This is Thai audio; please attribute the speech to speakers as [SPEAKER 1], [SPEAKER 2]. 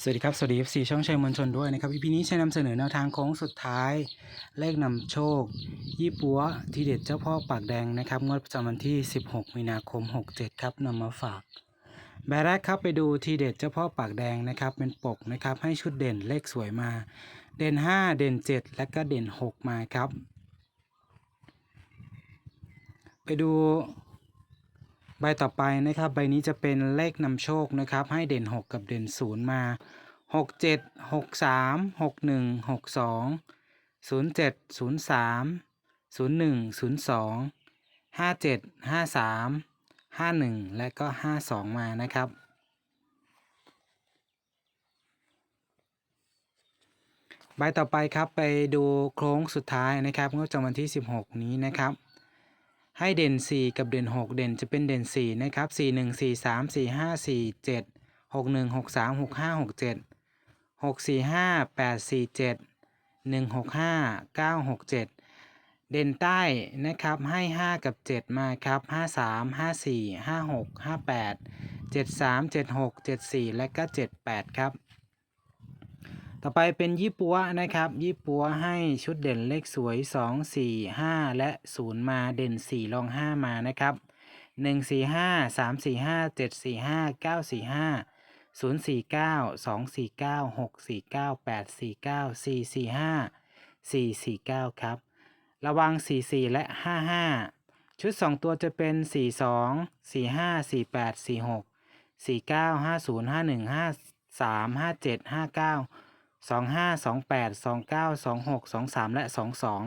[SPEAKER 1] สวัสดีครับ สวัสดี FC ช่องชัยมวลชนด้วยนะครับ EP นี้ชัยนำเสนอแนวทางโค้งสุดท้าย เลขนำโชค ยี่ปัวทีเด็ดเจ้าพ่อปากแดงนะครับงวดประจำวันที่ 16 มีนาคม 67 ครับนำมาฝากแบบแรกครับไปดูทีเด็ดเจ้าพ่อปากแดงนะครับเป็นปกนะครับให้ชุดเด่นเลขสวยมา เด่น 5 เด่น 7 และก็เด่น 6 มาครับ ไปดู ใบต่อไปนะครับ ใบนี้จะเป็นเลขนำโชคนะครับ ให้เด่น 6 กับเด่น 0 มา 6 7 6 3 6 1 6 2 0 7 0 3 0 1 0 2 5 7 5 3 5 1 และก็ 5 2 มานะครับ ใบต่อไปครับไปดูโค้งสุดท้ายนะครับงวดประจำวันที่ 16 นี้นะครับ ให้เด่น 4 กับเด่น 6 เด่นจะเป็นเด่น 4 นะครับ 4 1 4 3 4 5 4 7 6 1 6 3 6 5 6 7 6 4 5 8 4 7 1 6 5 9 6 7 เด่นใต้นะครับให้ 5 กับ 7 มาครับ 5 3 5 4 5 6 5 8 7 3 7 6 7 4 และก็ 7 8 ครับ ต่อไปเป็นยี่ปัวนะครับ ยี่ปัวให้ชุดเด่นเลขสวย 2 4 5 และ 0 มาเด่น4รอง 5 มานะครับ 1 4 5 3 4 5 7 4 5 9 4 5 0 4 9 2 4 9 6 4 9 8 4 9 4 4 5 4 4 9 ครับ ระวัง 4 4 และ 5 5 ชุด 2 ตัวจะเป็น 4 2 4 5 4 8 4 6 4 9 5 0 5 1 5 3 5 7 5 9 สองห้าสองแปดสองเก้าสองหกสองสามและสองสอง